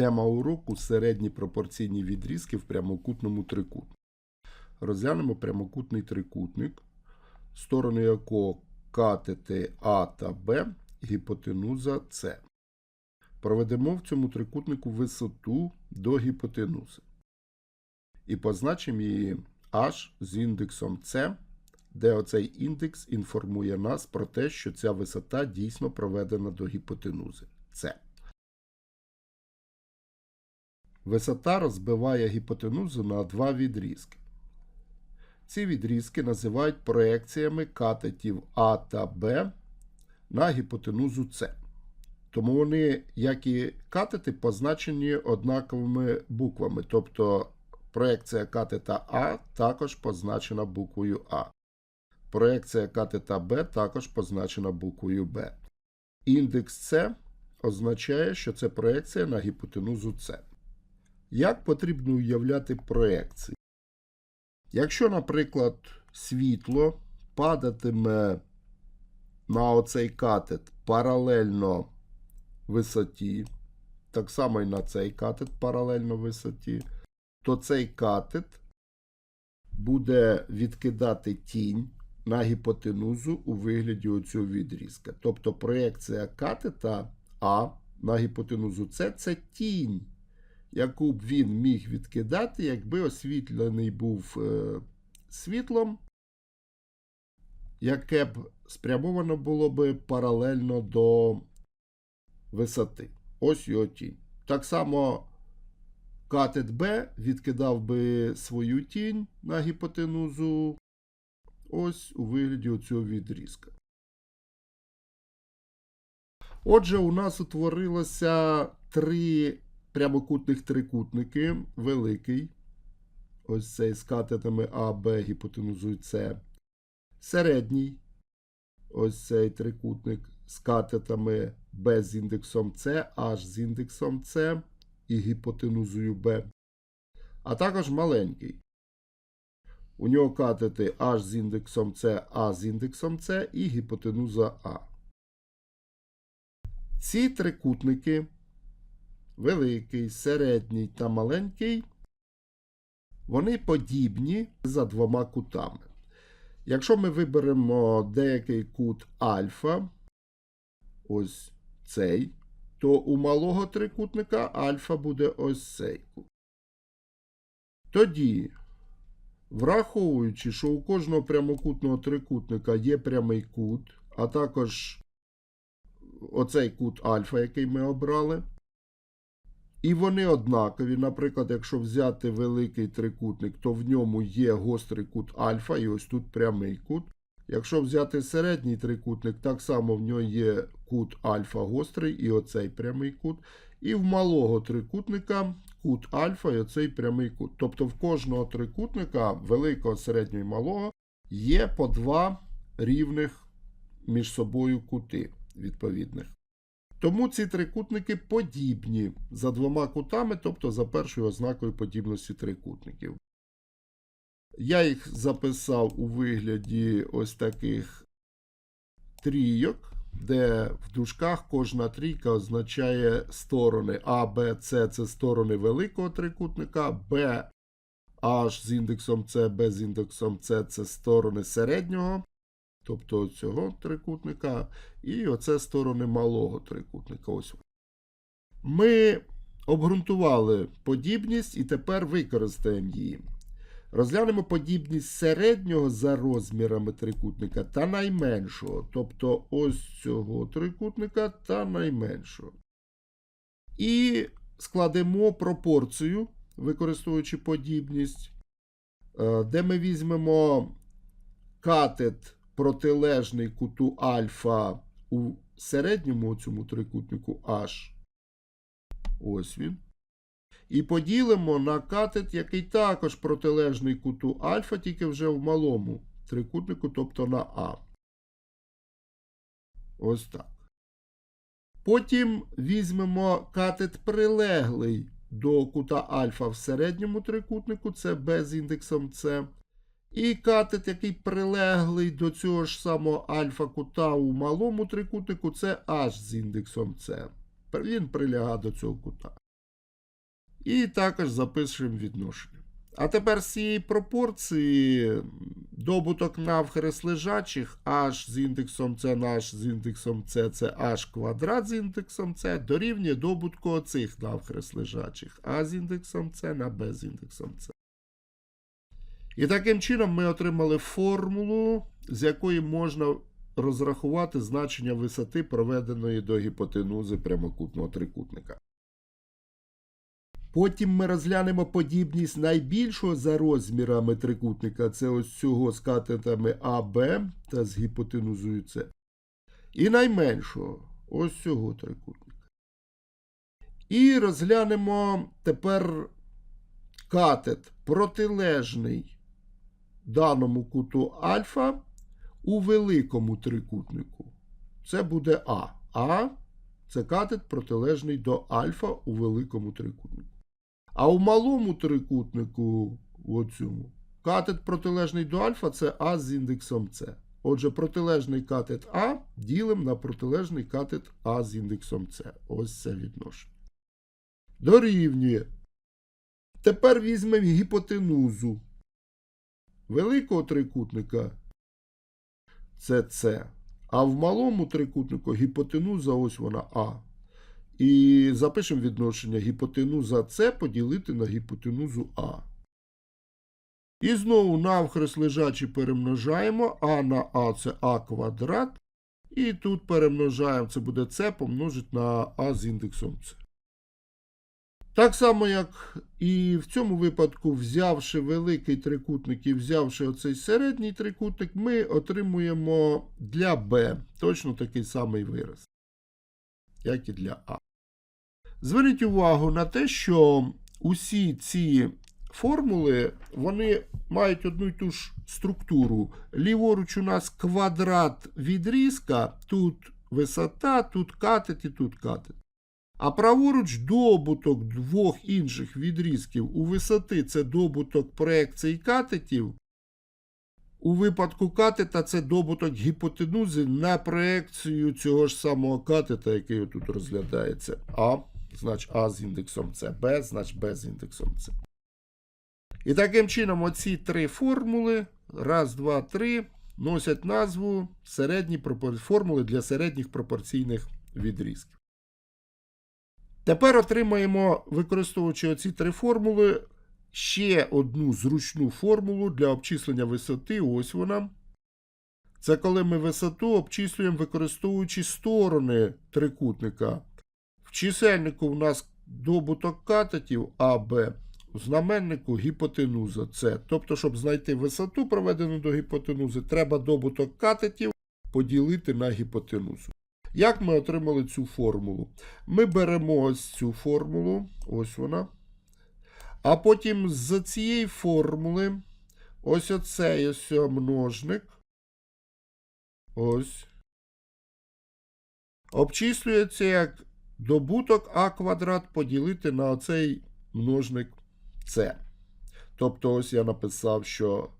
Тема уроку середні пропорційні відрізки в прямокутному трикутнику. Розглянемо прямокутний трикутник, сторони якого катети А та Б, гіпотенуза С. Проведемо в цьому трикутнику висоту до гіпотенузи. І позначимо її H з індексом С, де оцей індекс інформує нас про те, що ця висота дійсно проведена до гіпотенузи С. Висота розбиває гіпотенузу на два відрізки. Ці відрізки називають проекціями катетів А та Б на гіпотенузу С. Тому вони, як і катети, позначені однаковими буквами. Тобто проекція катета А також позначена буквою А. Проекція катета Б також позначена буквою Б. Індекс С означає, що це проекція на гіпотенузу С. Як потрібно уявляти проекції? Якщо, наприклад, світло падатиме на оцей катет паралельно висоті, так само і на цей катет паралельно висоті, то цей катет буде відкидати тінь на гіпотенузу у вигляді оцього відрізка. Тобто проекція катета А на гіпотенузу С це тінь яку б він міг відкидати, якби освітлений був е, світлом, яке б спрямовано було б паралельно до висоти. Ось його тінь. Так само катет Б відкидав би свою тінь на гіпотенузу ось у вигляді цього відрізка. Отже, у нас утворилося три прямокутних трикутники, великий. Ось цей з катетами А, Б, гіпотенузою С. Середній. Ось цей трикутник з катетами Б з індексом С, H з індексом С і гіпотенузою Б. А також маленький. У нього катети H з індексом С, А з індексом С і гіпотенуза А. Ці трикутники великий, середній та маленький, вони подібні за двома кутами. Якщо ми виберемо деякий кут альфа, ось цей, то у малого трикутника альфа буде ось цей кут. Тоді, враховуючи, що у кожного прямокутного трикутника є прямий кут, а також оцей кут альфа, який ми обрали, і вони однакові. Наприклад, якщо взяти великий трикутник, то в ньому є гострий кут альфа, і ось тут прямий кут. Якщо взяти середній трикутник, так само в нього є кут альфа гострий і оцей прямий кут. І в малого трикутника кут альфа і оцей прямий кут. Тобто в кожного трикутника, великого, середнього і малого, є по два рівних між собою кути відповідних. Тому ці трикутники подібні за двома кутами, тобто за першою ознакою подібності трикутників. Я їх записав у вигляді ось таких трійок, де в дужках кожна трійка означає сторони А, Б, С це сторони великого трикутника, Б, H з індексом С, Б з індексом С це сторони середнього тобто цього трикутника, і оце сторони малого трикутника. Ось. Ми обґрунтували подібність і тепер використаємо її. Розглянемо подібність середнього за розмірами трикутника та найменшого, тобто ось цього трикутника та найменшого. І складемо пропорцію, використовуючи подібність, е, де ми візьмемо катет протилежний куту альфа у середньому цьому трикутнику H. Ось він. І поділимо на катет, який також протилежний куту альфа, тільки вже в малому трикутнику, тобто на А. Ось так. Потім візьмемо катет прилеглий до кута альфа в середньому трикутнику, це Б з індексом С. І катет, який прилеглий до цього ж самого альфа-кута у малому трикутнику, це H з індексом С. Він прилягає до цього кута. І також запишемо відношення. А тепер з цієї пропорції добуток навхрест лежачих h з індексом c на h з індексом c це h квадрат з індексом c дорівнює добутку оцих навхрест лежачих а з індексом c на b з індексом c. І таким чином ми отримали формулу, з якої можна розрахувати значення висоти, проведеної до гіпотенузи прямокутного трикутника. Потім ми розглянемо подібність найбільшого за розмірами трикутника, це ось цього з катетами АБ та з гіпотенузою С. І найменшого ось цього трикутника. І розглянемо тепер катет протилежний даному куту альфа у великому трикутнику. Це буде А. А це катет протилежний до альфа у великому трикутнику. А у малому трикутнику, оцьому, катет протилежний до альфа це А з індексом С. Отже, протилежний катет А ділимо на протилежний катет А з індексом С. Ось це відношення. Дорівнює. Тепер візьмемо гіпотенузу великого трикутника це С. А в малому трикутнику гіпотенуза ось вона А. І запишемо відношення гіпотенуза С поділити на гіпотенузу А. І знову навхрест лежачі перемножаємо. А на А це А квадрат. І тут перемножаємо, це буде С помножити на А з індексом С. Так само, як і в цьому випадку, взявши великий трикутник і взявши оцей середній трикутник, ми отримуємо для B точно такий самий вираз, як і для А. Зверніть увагу на те, що усі ці формули вони мають одну й ту ж структуру. Ліворуч у нас квадрат відрізка, тут висота, тут катет і тут катет. А праворуч добуток двох інших відрізків у висоти це добуток проекцій катетів. У випадку катета це добуток гіпотенузи на проекцію цього ж самого катета, який тут розглядається. А, значить А з індексом С, Б, значить Б з індексом С. І таким чином оці три формули, раз, два, три, носять назву середні формули для середніх пропорційних відрізків. Тепер отримаємо, використовуючи оці три формули, ще одну зручну формулу для обчислення висоти. Ось вона. Це коли ми висоту обчислюємо, використовуючи сторони трикутника. В чисельнику у нас добуток катетів АБ, в знаменнику гіпотенуза С. Тобто, щоб знайти висоту, проведену до гіпотенузи, треба добуток катетів поділити на гіпотенузу. Як ми отримали цю формулу? Ми беремо ось цю формулу, ось вона. А потім з цієї формули ось оцей ось множник. Ось. Обчислюється як добуток А квадрат поділити на оцей множник С. Тобто, ось я написав, що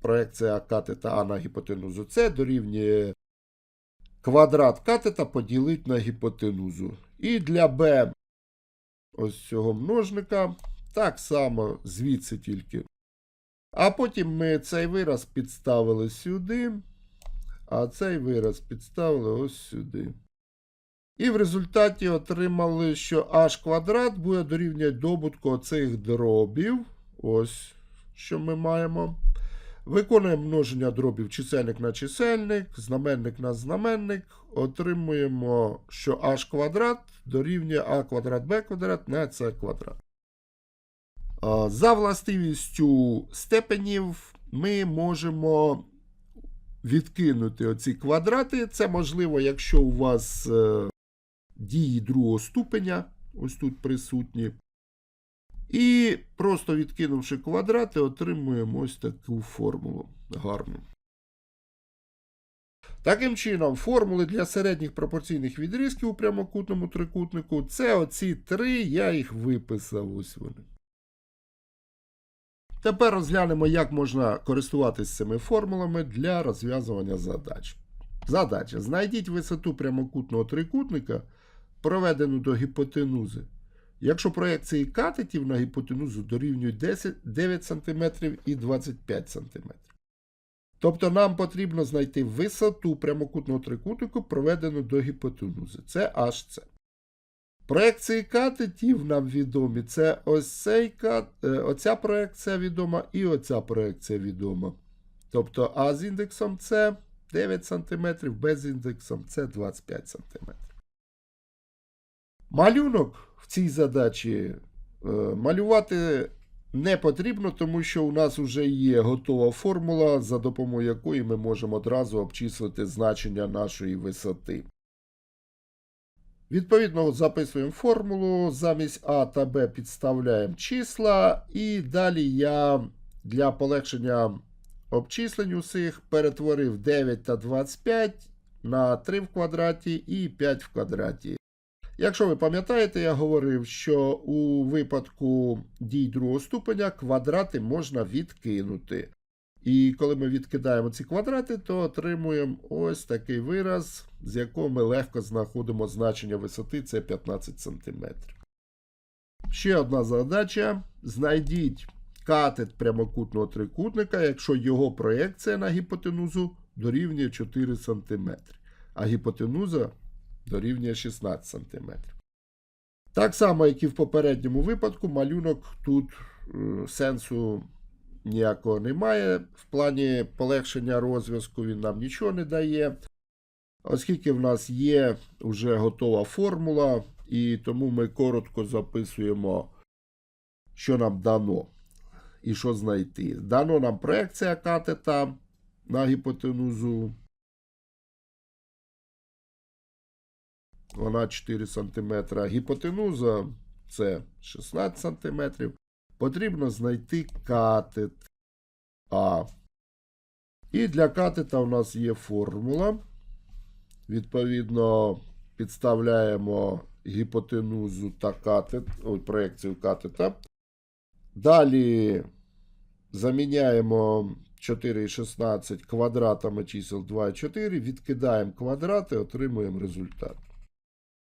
проекція катета А на гіпотенузу С дорівнює квадрат катета поділити на гіпотенузу. І для b ось цього множника так само звідси тільки. А потім ми цей вираз підставили сюди, а цей вираз підставили ось сюди. І в результаті отримали, що h квадрат буде дорівнювати добутку оцих дробів. Ось що ми маємо. Виконуємо множення дробів чисельник на чисельник, знаменник на знаменник. Отримуємо, що h квадрат дорівнює а квадрат b квадрат на c квадрат. За властивістю степенів ми можемо відкинути оці квадрати. Це можливо, якщо у вас е, дії другого ступеня, ось тут присутні. І просто відкинувши квадрати, отримуємо ось таку формулу гарну. Таким чином, формули для середніх пропорційних відрізків у прямокутному трикутнику це оці три, я їх виписав. Ось вони. Тепер розглянемо, як можна користуватися цими формулами для розв'язування задач. Задача. Знайдіть висоту прямокутного трикутника, проведену до гіпотенузи якщо проекції катетів на гіпотенузу дорівнюють 10, 9 см і 25 см. Тобто нам потрібно знайти висоту прямокутного трикутнику, проведену до гіпотенузи. Це HC. Проекції катетів нам відомі. Це ось цей кат, е, оця проекція відома і оця проекція відома. Тобто А з індексом С 9 см, Б з індексом С 25 см. Малюнок в цій задачі е, малювати не потрібно, тому що у нас вже є готова формула, за допомогою якої ми можемо одразу обчислити значення нашої висоти. Відповідно, записуємо формулу, замість А та Б підставляємо числа, і далі я для полегшення обчислень усіх перетворив 9 та 25 на 3 в квадраті і 5 в квадраті. Якщо ви пам'ятаєте, я говорив, що у випадку дій другого ступеня квадрати можна відкинути. І коли ми відкидаємо ці квадрати, то отримуємо ось такий вираз, з якого ми легко знаходимо значення висоти це 15 см. Ще одна задача. Знайдіть катет прямокутного трикутника, якщо його проекція на гіпотенузу дорівнює 4 см, а гіпотенуза дорівнює 16 см. Так само, як і в попередньому випадку, малюнок тут е, сенсу ніякого немає. В плані полегшення розв'язку він нам нічого не дає. Оскільки в нас є вже готова формула, і тому ми коротко записуємо, що нам дано і що знайти. Дано нам проекція катета на гіпотенузу. Вона 4 см. Гіпотенуза це 16 см. Потрібно знайти катет А. І для катета у нас є формула. Відповідно, підставляємо гіпотенузу та катет, ой, проекцію катета. Далі заміняємо 4,16 квадратами чисел 2 і 4, відкидаємо квадрати, отримуємо результат.